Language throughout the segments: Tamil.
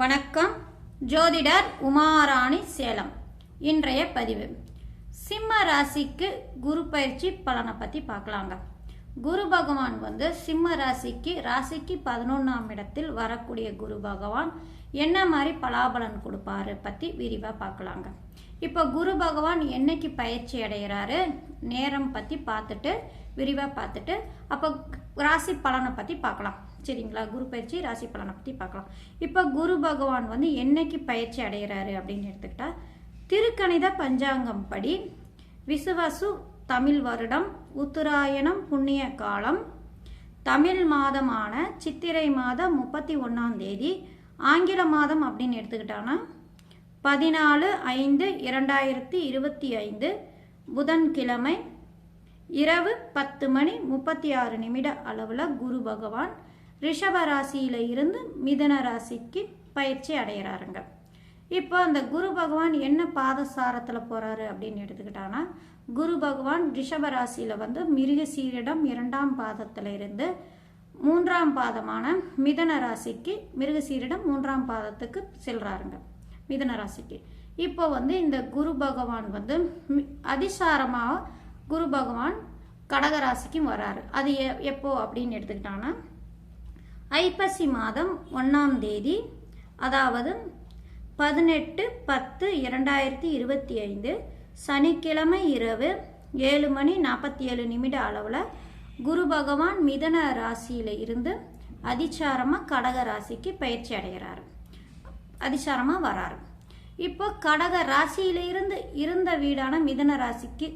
வணக்கம். ஜோதிடர் உமாராணி சேலம். இன்றைய பதிவு. சிம்ம ராசிக்கு குரு பயிற்சி பலனை பற்றி பார்க்கலாங்க. குரு பகவான் வந்து சிம்ம ராசிக்கு ராசிக்கு பதினொன்றாம் இடத்தில் வரக்கூடிய குரு பகவான் என்ன மாதிரி பலாபலன் கொடுப்பாரு பற்றி விரிவாக பார்க்கலாங்க. இப்போ குரு பகவான் என்னைக்கு பயிற்சி அடைகிறாரு? நேரம் பற்றி பார்த்துட்டு விரிவாக பார்த்துட்டு அப்போ ராசி பலனை பற்றி பார்க்கலாம். சரிங்களா? குரு பயிற்சி ராசி பலனை பற்றி பார்க்கலாம். இப்போ குரு பகவான் வந்து என்னைக்கு பயிற்சி அடைகிறாரு அப்படின்னு எடுத்துக்கிட்டா திருக்கணித பஞ்சாங்கம் படி விசுவாசு தமிழ் வருடம் உத்தராயணம் புண்ணிய காலம் தமிழ் மாதமான சித்திரை மாதம் முப்பத்தி ஒன்றாம் தேதி ஆங்கில மாதம் அப்படின்னு எடுத்துக்கிட்டோன்னா பதினாலு ஐந்து இரண்டாயிரத்தி இருபத்தி ஐந்து புதன்கிழமை இரவு பத்து மணி முப்பத்தி ஆறு நிமிட அளவில் குரு பகவான் ரிஷப இருந்து மிதன ராசிக்கு பயிற்சி அடைகிறாருங்க இப்போ அந்த குரு பகவான் என்ன பாதசாரத்தில் போகிறாரு அப்படின்னு எடுத்துக்கிட்டான்னா குரு பகவான் ரிஷப ராசியில் வந்து மிருக சீரிடம் இரண்டாம் பாதத்தில் இருந்து மூன்றாம் பாதமான மிதன ராசிக்கு மிருக சீரிடம் மூன்றாம் பாதத்துக்கு செல்கிறாருங்க மிதன ராசிக்கு. இப்போ வந்து இந்த குரு பகவான் வந்து மி- அதிசாரமாக குரு பகவான் கடக ராசிக்கும் வராரு. அது எ- எப்போ அப்படின்னு எடுத்துக்கிட்டாங்கன்னா ஐப்பசி மாதம் ஒன்றாம் தேதி அதாவது பதினெட்டு பத்து இரண்டாயிரத்தி இருபத்தி ஐந்து சனிக்கிழமை இரவு ஏழு மணி நாற்பத்தி ஏழு நிமிட அளவில் குரு பகவான் மிதன ராசியில் இருந்து அதிச்சாரமாக கடக ராசிக்கு பயிற்சி அடைகிறாரு. அதிசாரமாக வராரு. இப்போ கடக ராசியிலிருந்து இருந்த வீடான மிதன ராசிக்கு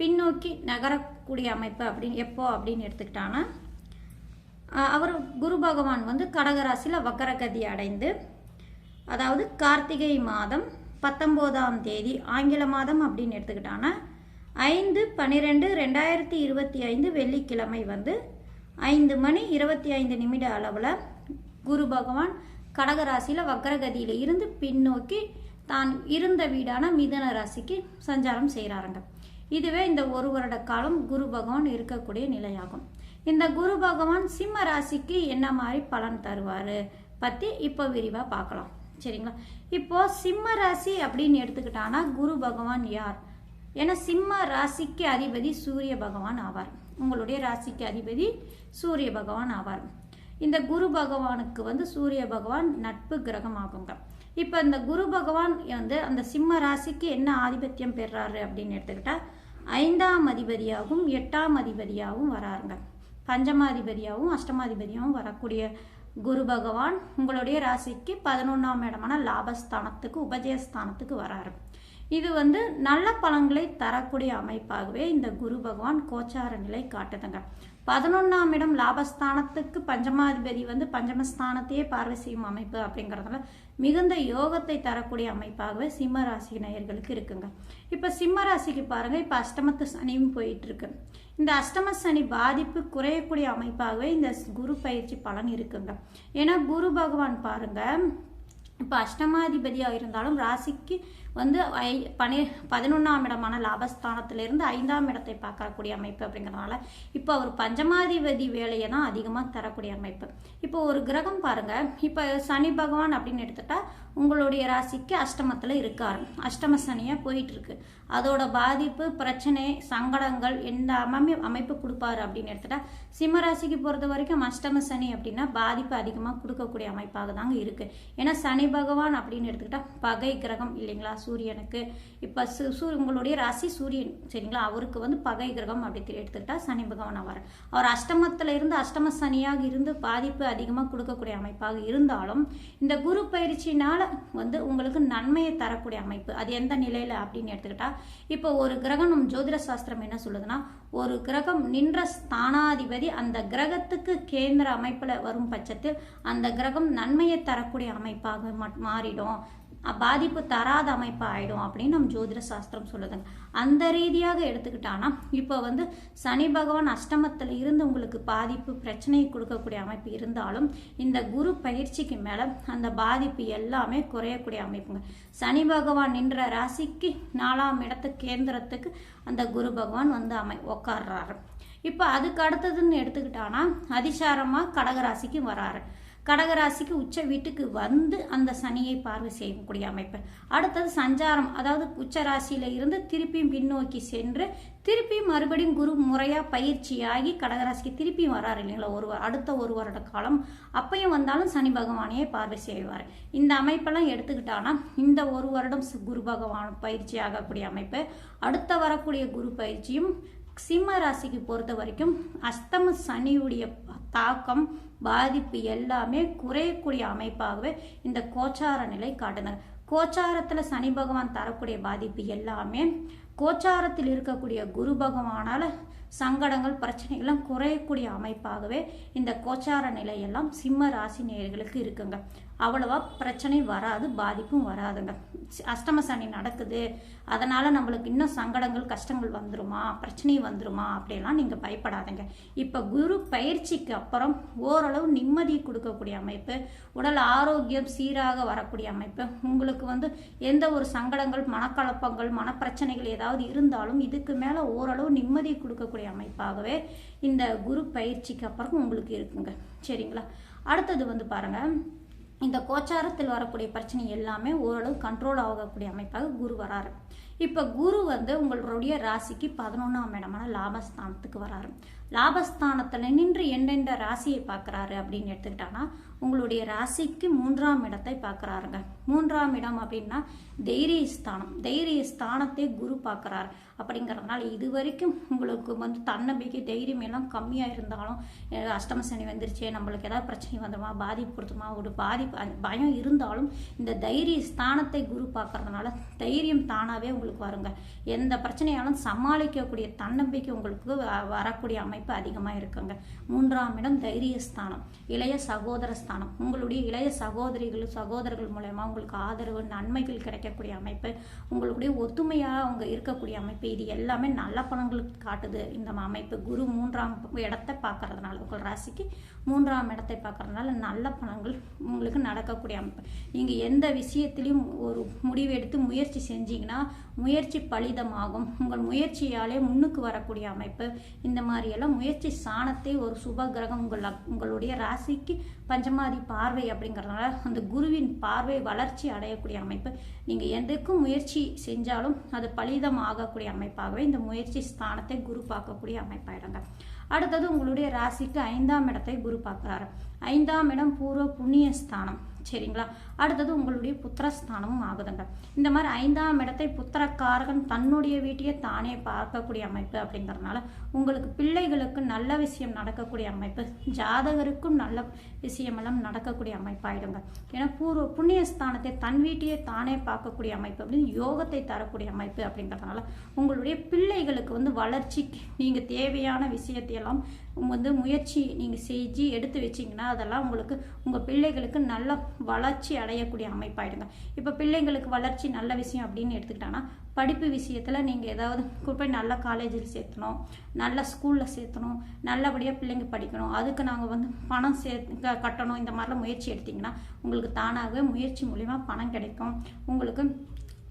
பின்னோக்கி நகரக்கூடிய அமைப்பு அப்படின்னு எப்போ அப்படின்னு எடுத்துக்கிட்டான்னா அவர் குரு பகவான் வந்து கடகராசியில் வக்கரகதி அடைந்து அதாவது கார்த்திகை மாதம் பத்தொம்போதாம் தேதி ஆங்கில மாதம் அப்படின்னு எடுத்துக்கிட்டாங்கன்னா ஐந்து பன்னிரெண்டு ரெண்டாயிரத்தி இருபத்தி ஐந்து வெள்ளிக்கிழமை வந்து ஐந்து மணி இருபத்தி ஐந்து நிமிட அளவில் குரு பகவான் கடகராசியில் வக்கரகதியில் இருந்து பின்னோக்கி தான் இருந்த வீடான மிதன ராசிக்கு சஞ்சாரம் செய்கிறாருங்க இதுவே இந்த ஒரு வருட காலம் குரு பகவான் இருக்கக்கூடிய நிலையாகும். இந்த குரு பகவான் சிம்ம ராசிக்கு என்ன மாதிரி பலன் தருவார் பற்றி இப்போ விரிவாக பார்க்கலாம். சரிங்களா? இப்போ சிம்ம ராசி அப்படின்னு எடுத்துக்கிட்டானா குரு பகவான் யார்? ஏன்னா சிம்ம ராசிக்கு அதிபதி சூரிய பகவான் ஆவார். உங்களுடைய ராசிக்கு அதிபதி சூரிய பகவான் ஆவார். இந்த குரு பகவானுக்கு வந்து சூரிய பகவான் நட்பு கிரகம் ஆகுங்க இப்போ இந்த குரு பகவான் வந்து அந்த சிம்ம ராசிக்கு என்ன ஆதிபத்தியம் பெறாரு அப்படின்னு எடுத்துக்கிட்டா ஐந்தாம் அதிபதியாகவும் எட்டாம் அதிபதியாகவும் வராருங்க. பஞ்சமாதிபதியாகவும் அஷ்டமாதிபதியாகவும் வரக்கூடிய குரு பகவான் உங்களுடைய ராசிக்கு பதினொன்றாம் இடமான லாபஸ்தானத்துக்கு உபஜயஸ்தானத்துக்கு வராரு. இது வந்து நல்ல பலன்களை தரக்கூடிய அமைப்பாகவே இந்த குரு பகவான் கோச்சார நிலை காட்டுதுங்க. பதினொன்றாம் இடம் லாபஸ்தானத்துக்கு பஞ்சமாதிபதி வந்து பஞ்சமஸ்தானத்தையே பார்வை செய்யும் அமைப்பு அப்படிங்கிறதுனால மிகுந்த யோகத்தை தரக்கூடிய அமைப்பாகவே சிம்ம ராசி நேயர்களுக்கு இருக்குங்க. இப்போ சிம்ம ராசிக்கு இப்போ அஷ்டமத்து சனியும் போயிட்டுருக்கு. இந்த அஷ்டம சனி பாதிப்பு குறையக்கூடிய அமைப்பாகவே இந்த குரு பயிற்சி பலன் இருக்குங்க. ஏன்னா குரு பகவான் பாருங்க இப்போ அஷ்டமாதிபதியாக இருந்தாலும் ராசிக்கு வந்து ஐ பனி பதினொன்றாம் இடமான லாபஸ்தானத்திலிருந்து ஐந்தாம் இடத்தை பார்க்கக்கூடிய அமைப்பு அப்படிங்கிறதுனால இப்போ அவர் பஞ்சமாதிபதி வேலையை தான் அதிகமாக தரக்கூடிய அமைப்பு. இப்போ ஒரு கிரகம் பாருங்கள் இப்போ சனி பகவான் அப்படின்னு எடுத்துட்டால் உங்களுடைய ராசிக்கு அஷ்டமத்தில் இருக்கார். அஷ்டம சனியாக போயிட்டுருக்கு. அதோட பாதிப்பு பிரச்சனை சங்கடங்கள் எந்த அமை அமைப்பு கொடுப்பாரு அப்படின்னு எடுத்துட்டால் சிம்ம ராசிக்கு பொறுத்த வரைக்கும் அஷ்டம சனி அப்படின்னா பாதிப்பு அதிகமாக கொடுக்கக்கூடிய அமைப்பாக தாங்க இருக்குது ஏன்னா சனி பகவான் அப்படின்னு எடுத்துக்கிட்டால் பகை கிரகம் இல்லைங்களா? சூரியனுக்கு. இப்போ சு சூ- உங்களுடைய ராசி சூரியன் சரிங்களா? அவருக்கு வந்து பகை கிரகம் அப்படி எடுத்துக்கிட்டா சனி பகவான் அவர் அவர் அஷ்டமத்தில் இருந்து அஷ்டம சனியாக இருந்து பாதிப்பு அதிகமாக கொடுக்கக்கூடிய அமைப்பாக இருந்தாலும் இந்த குரு பயிற்சினால் வந்து உங்களுக்கு நன்மையை தரக்கூடிய அமைப்பு. அது எந்த நிலையில் அப்படின்னு எடுத்துக்கிட்டா இப்போ ஒரு கிரகம் நம் ஜோதிட சாஸ்திரம் என்ன சொல்லுதுன்னா ஒரு கிரகம் நின்ற ஸ்தானாதிபதி அந்த கிரகத்துக்கு கேந்திர அமைப்பில் வரும் பட்சத்தில் அந்த கிரகம் நன்மையை தரக்கூடிய அமைப்பாக மாறிடும். பாதிப்பு தராத அமைப்பு ஆயிடும் அப்படின்னு நம்ம ஜோதிட சாஸ்திரம் சொல்லுதுங்க. அந்த ரீதியாக எடுத்துக்கிட்டானா இப்போ வந்து சனி பகவான் அஷ்டமத்தில் இருந்து உங்களுக்கு பாதிப்பு பிரச்சனையை கொடுக்கக்கூடிய அமைப்பு இருந்தாலும் இந்த குரு பயிற்சிக்கு மேலே அந்த பாதிப்பு எல்லாமே குறையக்கூடிய அமைப்புங்க. சனி பகவான் நின்ற ராசிக்கு நாலாம் இடத்து கேந்திரத்துக்கு அந்த குரு பகவான் வந்து அமை உக்காடுறாரு இப்போ அதுக்கு அடுத்ததுன்னு எடுத்துக்கிட்டானா அதிசாரமாக கடகராசிக்கு வராரு. கடகராசிக்கு உச்ச வீட்டுக்கு வந்து அந்த சனியை பார்வை செய்யக்கூடிய அமைப்பு. அடுத்தது சஞ்சாரம். அதாவது உச்ச ராசியில இருந்து திருப்பியும் பின்னோக்கி சென்று திருப்பியும் மறுபடியும் குரு முறையாக பயிற்சியாகி கடகராசிக்கு திருப்பியும் வராரு இல்லைங்களா? ஒரு அடுத்த ஒரு வருட காலம். அப்பயும் வந்தாலும் சனி பகவானையே பார்வை செய்வார். இந்த அமைப்பெல்லாம் எடுத்துக்கிட்டானா இந்த ஒரு வருடம் குரு பகவான் பயிற்சி ஆகக்கூடிய அமைப்பு. அடுத்த வரக்கூடிய குரு பயிற்சியும் சிம்ம ராசிக்கு பொறுத்த வரைக்கும் அஸ்தம சனியுடைய தாக்கம் பாதிப்பு எல்லாமே குறையக்கூடிய அமைப்பாகவே இந்த கோச்சார நிலை காட்டுனாங்க கோச்சாரத்தில் சனி பகவான் தரக்கூடிய பாதிப்பு எல்லாமே கோச்சாரத்தில் இருக்கக்கூடிய குரு பகவானால் சங்கடங்கள் பிரச்சனைகள்லாம் குறையக்கூடிய அமைப்பாகவே இந்த கோச்சார நிலையெல்லாம் சிம்ம ராசி நேயர்களுக்கு இருக்குங்க. அவ்வளோவா பிரச்சனை வராது பாதிப்பும் வராதுங்க. அஷ்டம சனி நடக்குது அதனால் நம்மளுக்கு இன்னும் சங்கடங்கள் கஷ்டங்கள் வந்துருமா பிரச்சனை வந்துருமா அப்படியெல்லாம் நீங்கள் பயப்படாதீங்க. இப்போ குரு பயிற்சிக்கு அப்புறம் ஓரளவு நிம்மதி கொடுக்கக்கூடிய அமைப்பு உடல் ஆரோக்கியம் சீராக வரக்கூடிய அமைப்பு உங்களுக்கு வந்து எந்த ஒரு சங்கடங்கள் மனக்கலப்பங்கள் மனப்பிரச்சனைகள் ஏதாவது இருந்தாலும் இதுக்கு மேலே ஓரளவு நிம்மதி கொடுக்கக்கூடிய அமைப்பாகவே இந்த குரு பயிற்சிக்கு அப்புறம் உங்களுக்கு இருக்குங்க. சரிங்களா? அடுத்தது வந்து பாருங்கள் இந்த கோச்சாரத்தில் வரக்கூடிய பிரச்சனை எல்லாமே ஓரளவு கண்ட்ரோல் ஆகக்கூடிய அமைப்பாக குரு வராரு. இப்போ குரு வந்து உங்களுடைய ராசிக்கு பதினொன்றாம் இடமான லாபஸ்தானத்துக்கு வராரு. லாபஸ்தானத்தில் நின்று எந்தெந்த ராசியை பார்க்குறாரு அப்படின்னு எடுத்துக்கிட்டாங்கன்னா உங்களுடைய ராசிக்கு மூன்றாம் இடத்தை பார்க்குறாருங்க. மூன்றாம் இடம் அப்படின்னா தைரிய ஸ்தானம் தைரிய ஸ்தானத்தை குரு பார்க்குறாரு. அப்படிங்கிறதுனால இது வரைக்கும் உங்களுக்கு வந்து தன்னம்பிக்கை தைரியம் எல்லாம் கம்மியாக இருந்தாலும் அஷ்டம சனி வந்துருச்சு நம்மளுக்கு ஏதாவது பிரச்சனை வந்துருமா பாதிப்பு கொடுத்துமா ஒரு பாதிப்பு பயம் இருந்தாலும் இந்த தைரிய ஸ்தானத்தை குரு பார்க்கறதுனால தைரியம் தானாகவே உங்களுக்கு வருங்க. எந்த பிரச்சனையாலும் சமாளிக்கக்கூடிய தன்னம்பிக்கை உங்களுக்கு வ- வரக்கூடிய அமைப்பு அதிகமாக இருக்குங்க. மூன்றாம் இடம் தைரிய ஸ்தானம் இளைய சகோதர ஸ்தானம் உங்களுடைய இளைய சகோதரிகள் சகோதரர்கள் மூலயமா உங்களுக்கு ஆதரவு நன்மைகள் கிடைக்கக்கூடிய அமைப்பு உங்களுடைய ஒத்துமையாக அவங்க இருக்கக்கூடிய அமைப்பு இது எல்லாமே நல்ல பலன்களுக்கு காட்டுது. இந்த அமைப்பு குரு மூன்றாம் இடத்தை பார்க்கறதுனால உங்கள் ராசிக்கு மூன்றாம் இடத்தை பார்க்கறதுனால நல்ல பலன்கள் உங்களுக்கு நடக்கக்கூடிய அமைப்பு. நீங்கள் எந்த விஷயத்திலையும் ஒரு முடிவு எடுத்து முயற்சி செஞ்சீங்கன்னா முயற்சி பலிதமாகும். உங்கள் முயற்சியாலே முன்னுக்கு வரக்கூடிய அமைப்பு. இந்த மாதிரியெல்லாம் முயற்சி சாணத்தை ஒரு சுப கிரகம் உங்கள் உங்களுடைய ராசிக்கு பஞ்சமாதி பார்வை அப்படிங்கிறதுனால அந்த குருவின் பார்வை வளர்ச்சி அடையக்கூடிய அமைப்பு. நீங்கள் எதுக்கும் முயற்சி செஞ்சாலும் அது பலிதம் ஆகக்கூடிய அமைப்பாகவே இந்த முயற்சி ஸ்தானத்தை குரு பார்க்கக்கூடிய அமைப்பாயிடுங்க. அடுத்தது உங்களுடைய ராசிக்கு ஐந்தாம் இடத்தை குரு பார்க்குறாரு. ஐந்தாம் இடம் பூர்வ புண்ணிய ஸ்தானம். சரிங்களா? அடுத்தது உங்களுடைய புத்திரஸ்தானமும் ஆகுதுங்க. இந்த மாதிரி ஐந்தாம் இடத்தை புத்திரக்காரகன் தன்னுடைய வீட்டையே தானே பார்க்கக்கூடிய அமைப்பு அப்படிங்கறதுனால உங்களுக்கு பிள்ளைகளுக்கு நல்ல விஷயம் நடக்கக்கூடிய அமைப்பு ஜாதகருக்கும் நல்ல விஷயமெல்லாம் நடக்கக்கூடிய அமைப்பாயிடுங்க. ஏன்னா பூர்வ புண்ணிய ஸ்தானத்தை தன் வீட்டையே தானே பார்க்கக்கூடிய அமைப்பு அப்படின்னு யோகத்தை தரக்கூடிய அமைப்பு அப்படிங்கிறதுனால உங்களுடைய பிள்ளைகளுக்கு வந்து வளர்ச்சிக்கு நீங்கள் தேவையான விஷயத்தையெல்லாம் வந்து முயற்சி நீங்கள் செஞ்சு எடுத்து வச்சிங்கன்னா அதெல்லாம் உங்களுக்கு உங்கள் பிள்ளைகளுக்கு நல்ல வளர்ச்சி அடையக்கூடிய அமைப்பாயிடுங்க. இப்போ பிள்ளைங்களுக்கு வளர்ச்சி நல்ல விஷயம் அப்படின்னு எடுத்துக்கிட்டாங்கன்னா படிப்பு விஷயத்தில் நீங்கள் ஏதாவது கூட்டு போய் நல்ல காலேஜில் சேர்த்தணும் நல்ல ஸ்கூலில் சேர்த்தணும் நல்லபடியாக பிள்ளைங்க படிக்கணும் அதுக்கு நாங்கள் வந்து பணம் சே க- கட்டணும் இந்த மாதிரிலாம் முயற்சி எடுத்திங்கன்னா உங்களுக்கு தானாகவே முயற்சி மூலிமா பணம் கிடைக்கும். உங்களுக்கு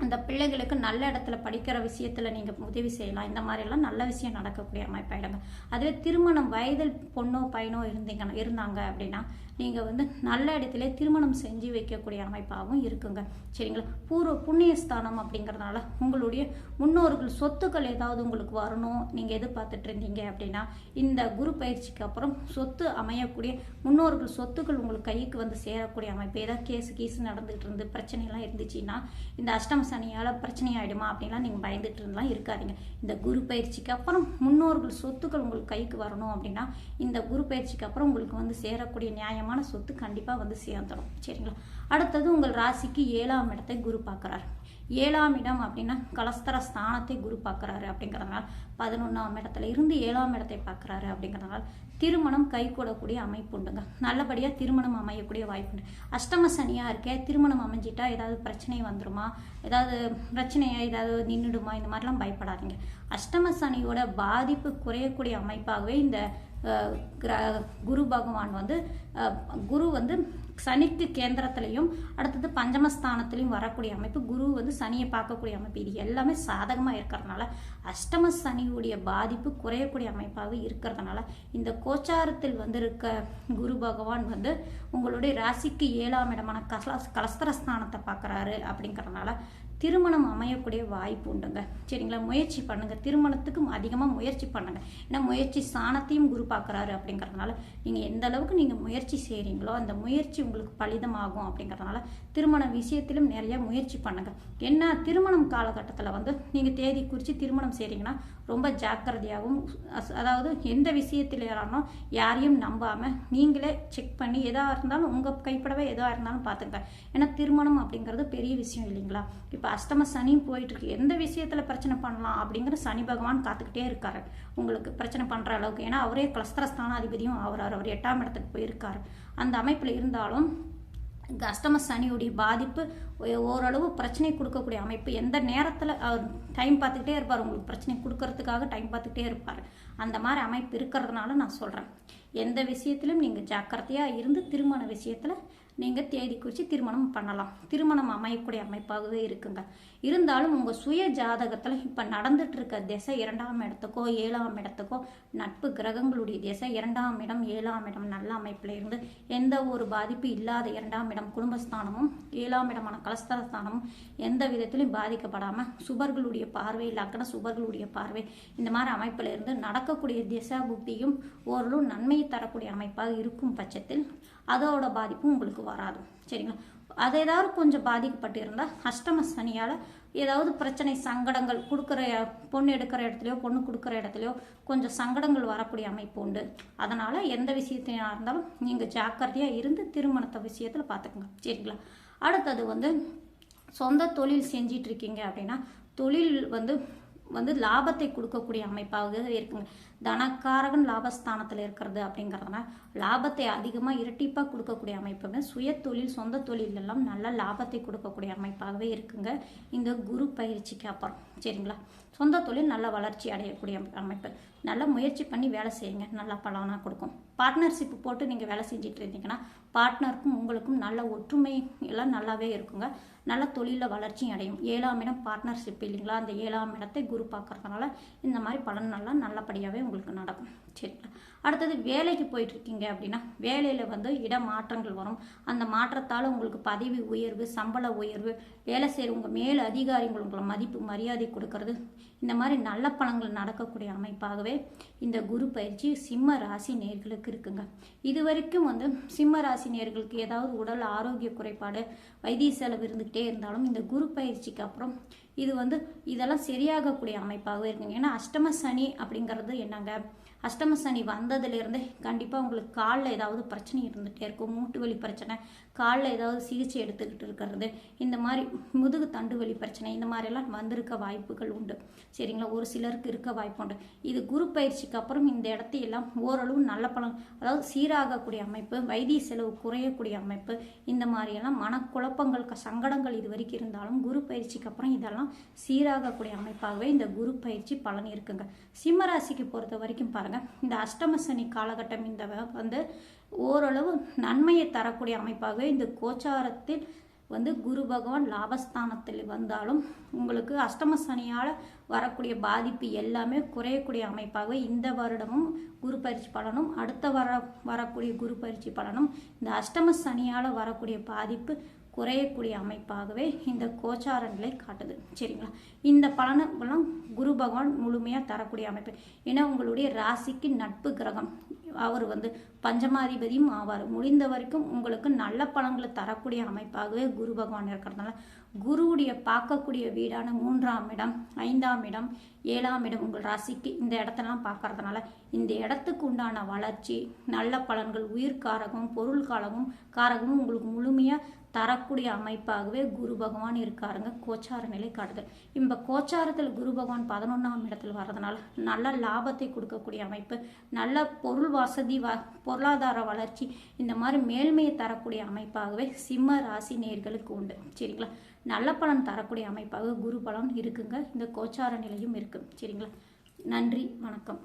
அந்த பிள்ளைகளுக்கு நல்ல இடத்துல படிக்கிற விஷயத்தில் நீங்கள் உதவி செய்யலாம். இந்த மாதிரிலாம் நல்ல விஷயம் நடக்கக்கூடிய அமைப்பாயிடுங்க அதுவே திருமணம் வயதில் பொண்ணோ பையனோ இருந்தீங்க இருந்தாங்க அப்படின்னா நீங்கள் வந்து நல்ல இடத்துல திருமணம் செஞ்சு வைக்கக்கூடிய அமைப்பாகவும் இருக்குங்க. சரிங்களா? பூர்வ புண்ணிய ஸ்தானம் அப்படிங்கிறதுனால உங்களுடைய முன்னோர்கள் சொத்துக்கள் ஏதாவது உங்களுக்கு வரணும் நீங்கள் எதிர்பார்த்துட்டு இருந்தீங்க அப்படின்னா இந்த குரு பயிற்சிக்கு அப்புறம் சொத்து அமையக்கூடிய முன்னோர்கள் சொத்துக்கள் உங்களுக்கு கைக்கு வந்து சேரக்கூடிய அமைப்பு ஏதாவது கேஸ் கீஸ் நடந்துகிட்டு இருந்து பிரச்சனைலாம் இருந்துச்சுன்னா இந்த அஷ்டம சனியால் பிரச்சனை ஆகிடுமா அப்படின்லாம் நீங்கள் பயந்துட்டு இருந்தெல்லாம் இருக்காதீங்க. இந்த குரு பயிற்சிக்கு அப்புறம் முன்னோர்கள் சொத்துக்கள் உங்களுக்கு கைக்கு வரணும் அப்படின்னா இந்த குரு பயிற்சிக்கு அப்புறம் உங்களுக்கு வந்து சேரக்கூடிய நியாயம் நியாயமான சொத்து கண்டிப்பாக வந்து சேர்ந்துடும் சரிங்களா? அடுத்தது உங்கள் ராசிக்கு ஏழாம் இடத்தை குரு பார்க்குறாரு. ஏழாம் இடம் அப்படின்னா கலஸ்தர ஸ்தானத்தை குரு பார்க்குறாரு அப்படிங்கிறதுனால பதினொன்றாம் இடத்துல இருந்து ஏழாம் இடத்தை பார்க்குறாரு அப்படிங்கிறதுனால திருமணம் கைகூடக்கூடிய அமைப்பு உண்டுங்க. நல்லபடியாக திருமணம் அமையக்கூடிய வாய்ப்பு உண்டு. அஷ்டம சனியாக இருக்கே திருமணம் அமைஞ்சிட்டா ஏதாவது பிரச்சனை வந்துருமா? ஏதாவது பிரச்சனையாக ஏதாவது நின்றுடுமா இந்த மாதிரிலாம் பயப்படாதீங்க. அஷ்டம சனியோட பாதிப்பு குறையக்கூடிய அமைப்பாகவே இந்த கிர- குரு பகவான் வந்து குரு வந்து சனிக்கு கேந்திரத்திலையும் அடுத்தது பஞ்சமஸ்தானத்திலையும் வரக்கூடிய அமைப்பு குரு வந்து சனியை பார்க்கக்கூடிய அமைப்பு. இது எல்லாமே சாதகமாக இருக்கிறதுனால அஷ்டம சனியுடைய பாதிப்பு குறையக்கூடிய அமைப்பாக இருக்கிறதுனால இந்த கோச்சாரத்தில் வந்திருக்க குரு பகவான் வந்து உங்களுடைய ராசிக்கு ஏழாம் இடமான கலஸ்தரஸ்தானத்தை பார்க்குறாரு அப்படிங்கிறதுனால திருமணம் அமையக்கூடிய வாய்ப்பு உண்டுங்க. சரிங்களா? முயற்சி பண்ணுங்க. திருமணத்துக்கும் அதிகமாக முயற்சி பண்ணுங்க. ஏன்னா முயற்சி சாணத்தையும் குரு பார்க்குறாரு அப்படிங்கிறதுனால நீங்கள் எந்த அளவுக்கு நீங்கள் முயற்சி செய்கிறீங்களோ அந்த முயற்சி உங்களுக்கு பலிதமாகும் அப்படிங்கிறதுனால திருமண விஷயத்திலும் நிறைய முயற்சி பண்ணுங்க. என்ன திருமணம் காலகட்டத்தில் வந்து நீங்கள் தேதி குறித்து திருமணம் செய்கிறீங்கன்னா ரொம்ப ஜாக்கிரதையாகவும் அதாவது எந்த விஷயத்தில் இருந்தாலும் யாரையும் நம்பாமல் நீங்களே செக் பண்ணி எதாக இருந்தாலும் உங்கள் கைப்படவே எதாக இருந்தாலும் பார்த்துங்க ஏன்னா திருமணம் அப்படிங்கிறது பெரிய விஷயம் இல்லைங்களா? இப்போ அஷ்டம சனியும் போயிட்டுருக்கு. எந்த விஷயத்தில் பிரச்சனை பண்ணலாம் அப்படிங்கிற சனி பகவான் காத்துக்கிட்டே இருக்காரு. உங்களுக்கு பிரச்சனை பண்ணுற அளவுக்கு. ஏன்னா அவரே கலஸ்தரஸ்தானாதிபதியும் ஆகிறார் அவர் எட்டாம் இடத்துக்கு போயிருக்காரு. அந்த அமைப்பில் இருந்தாலும் அஷ்டம சனியுடைய பாதிப்பு ஓரளவு பிரச்சனை கொடுக்கக்கூடிய அமைப்பு. எந்த நேரத்தில் அவர் டைம் பார்த்துக்கிட்டே இருப்பார். உங்களுக்கு பிரச்சனை கொடுக்கறதுக்காக டைம் பார்த்துக்கிட்டே இருப்பார். அந்த மாதிரி அமைப்பு இருக்கிறதுனால நான் சொல்கிறேன் எந்த விஷயத்திலும் நீங்கள் ஜாக்கிரதையாக இருந்து திருமண விஷயத்தில் நீங்கள் தேதி குறித்து திருமணம் பண்ணலாம். திருமணம் அமையக்கூடிய அமைப்பாகவே இருக்குங்க. இருந்தாலும் உங்கள் சுய ஜாதகத்தில் இப்போ நடந்துட்டு இருக்க திசை இரண்டாம் இடத்துக்கோ ஏழாம் இடத்துக்கோ நட்பு கிரகங்களுடைய திசை இரண்டாம் இடம் ஏழாம் இடம் நல்ல அமைப்பில் இருந்து எந்த ஒரு பாதிப்பு இல்லாத இரண்டாம் இடம் குடும்பஸ்தானமும் ஏழாம் இடமான கலஸ்தரஸ்தானமும் எந்த விதத்திலையும் பாதிக்கப்படாமல் சுபர்களுடைய பார்வை லக்ன சுபர்களுடைய பார்வை இந்த மாதிரி அமைப்பில் இருந்து நடக்கக்கூடிய திசா புக்தியும் ஓரளவு நன்மையை தரக்கூடிய அமைப்பாக இருக்கும் பட்சத்தில் அதோட பாதிப்பும் உங்களுக்கு வராது. சரிங்களா? அது ஏதாவது கொஞ்சம் பாதிக்கப்பட்டு இருந்தால் அஷ்டம சனியால் ஏதாவது பிரச்சனை சங்கடங்கள் கொடுக்குற பொண்ணு எடுக்கிற இடத்துலையோ பொண்ணு கொடுக்குற இடத்துலையோ கொஞ்சம் சங்கடங்கள் வரக்கூடிய அமைப்பு உண்டு. அதனால் எந்த விஷயத்தையாக இருந்தாலும் நீங்கள் ஜாக்கிரதையாக இருந்து திருமணத்தை விஷயத்தில் பார்த்துக்கோங்க சரிங்களா? அடுத்தது வந்து சொந்த தொழில் செஞ்சிட்ருக்கீங்க அப்படின்னா தொழில் வந்து வந்து லாபத்தை கொடுக்கக்கூடிய அமைப்பாகவே இருக்குங்க. தனக்காரகன் லாபஸ்தானத்தில் இருக்கிறது அப்படிங்கிறதுனால லாபத்தை அதிகமாக இரட்டிப்பாக கொடுக்கக்கூடிய அமைப்புங்க. சுய தொழில் சொந்த தொழிலெல்லாம் நல்ல லாபத்தை கொடுக்கக்கூடிய அமைப்பாகவே இருக்குங்க. இந்த குரு பயிற்சிக்கு அப்புறம். சரிங்களா? சொந்த தொழில் நல்ல வளர்ச்சி அடையக்கூடிய அமைப்பு. நல்ல முயற்சி பண்ணி வேலை செய்யுங்க. நல்லா பலனாக கொடுக்கும். பார்ட்னர்ஷிப் போட்டு நீங்கள் வேலை செஞ்சுட்டு இருந்தீங்கன்னா பார்ட்னருக்கும் உங்களுக்கும் நல்ல ஒற்றுமை எல்லாம் நல்லாவே இருக்குங்க. நல்ல தொழிலில் வளர்ச்சியும் அடையும். ஏழாம் இடம் பார்ட்னர்ஷிப் இல்லைங்களா? அந்த ஏழாம் இடத்தை குரு பார்க்கறதுனால இந்த மாதிரி பலன் நல்லா நல்லபடியாகவே உங்களுக்கு நடக்கும். சரிங்களா? அடுத்தது வேலைக்கு போயிட்டுருக்கீங்க அப்படின்னா வேலையில் வந்து இட மாற்றங்கள் வரும். அந்த மாற்றத்தால் உங்களுக்கு பதவி உயர்வு சம்பள உயர்வு வேலை செய்கிறவங்க மேல் அதிகாரிகள் உங்களை மதிப்பு மரியாதை கொடுக்கறது இந்த மாதிரி நல்ல பணங்கள் நடக்கக்கூடிய அமைப்பாகவே இந்த குரு பயிற்சி சிம்ம ராசி நேர்களுக்கு இருக்குங்க. இது வரைக்கும் வந்து சிம்ம ராசி நேர்களுக்கு ஏதாவது உடல் ஆரோக்கிய குறைபாடு வைத்திய செலவு இருந்துக்கிட்டே இருந்தாலும் இந்த குரு பயிற்சிக்கு அப்புறம் இது வந்து இதெல்லாம் சரியாகக்கூடிய அமைப்பாகவே இருக்குங்க. ஏன்னா அஷ்டம சனி அப்படிங்கிறது என்னங்க? அஷ்டம சனி வந்ததுலேருந்தே கண்டிப்பாக உங்களுக்கு காலில் ஏதாவது பிரச்சனை இருந்துகிட்டே இருக்கும். மூட்டு வலி பிரச்சனை காலில் ஏதாவது சிகிச்சை எடுத்துக்கிட்டு இருக்கிறது இந்த மாதிரி முதுகு தண்டு வலி பிரச்சனை இந்த மாதிரிலாம் வந்திருக்க வாய்ப்புகள் உண்டு. சரிங்களா? ஒரு சிலருக்கு இருக்க வாய்ப்பு உண்டு. இது குரு பயிற்சிக்கு அப்புறம் இந்த இடத்தையெல்லாம் ஓரளவு நல்ல பலன் அதாவது சீராகக்கூடிய அமைப்பு வைத்திய செலவு குறையக்கூடிய அமைப்பு இந்த மாதிரியெல்லாம் மனக்குழப்பங்கள் க- சங்கடங்கள் இது வரைக்கும் இருந்தாலும் குரு பயிற்சிக்கு அப்புறம் இதெல்லாம் சீராகக்கூடிய அமைப்பாகவே இந்த குரு பயிற்சி பலன் இருக்குங்க. சிம்மராசிக்கு பொறுத்த வரைக்கும் பாருங்க இந்த அஷ்டம சனி காலகட்டம் இந்த வ- வந்து ஓரளவு நன்மையை தரக்கூடிய அமைப்பாகவே இந்த கோச்சாரத்தில் வந்து குரு பகவான் லாபஸ்தானத்தில் வந்தாலும் உங்களுக்கு அஷ்டம சனியால் வரக்கூடிய பாதிப்பு எல்லாமே குறையக்கூடிய அமைப்பாக இந்த வருடமும் குரு பயிற்சி பலனும் அடுத்த வர வரக்கூடிய குரு பயிற்சி பலனும் இந்த அஷ்டம சனியால் வரக்கூடிய பாதிப்பு குறையக்கூடிய அமைப்பாகவே இந்த கோச்சார நிலை காட்டுது. சரிங்களா? இந்த பலனெல்லாம் குரு பகவான் முழுமையாக தரக்கூடிய அமைப்பு. ஏன்னா உங்களுடைய ராசிக்கு நட்பு கிரகம். அவர் வந்து பஞ்சமாதிபதியும் ஆவார். முடிந்த வரைக்கும் உங்களுக்கு நல்ல பழங்களை தரக்கூடிய அமைப்பாகவே குரு பகவான் இருக்கிறதுனால குருவுடைய பார்க்கக்கூடிய வீடான மூன்றாம் இடம் ஐந்தாம் இடம் ஏழாம் இடம் உங்கள் ராசிக்கு இந்த இடத்தெல்லாம் பார்க்கறதுனால இந்த இடத்துக்கு உண்டான வளர்ச்சி நல்ல பலன்கள் உயிர் காரகம் பொருள் காலமும் காரகமும் உங்களுக்கு முழுமையாக தரக்கூடிய அமைப்பாகவே குரு பகவான் இருக்காருங்க. கோச்சார நிலை காட்டுது இந்த கோச்சாரத்தில் குரு பகவான் பதினொன்றாம் இடத்தில் வர்றதுனால நல்ல லாபத்தை கொடுக்கக்கூடிய அமைப்பு நல்ல பொருள் வசதி வ பொருளாதார வளர்ச்சி இந்த மாதிரி மேல்மையை தரக்கூடிய அமைப்பாகவே சிம்ம ராசி நேர்களுக்கு உண்டு. சரிங்களா? நல்ல பலன் தரக்கூடிய அமைப்பாக குரு பலன் இருக்குங்க. இந்த கோச்சார நிலையும் இருக்குது சரிங்களா? நன்றி வணக்கம்.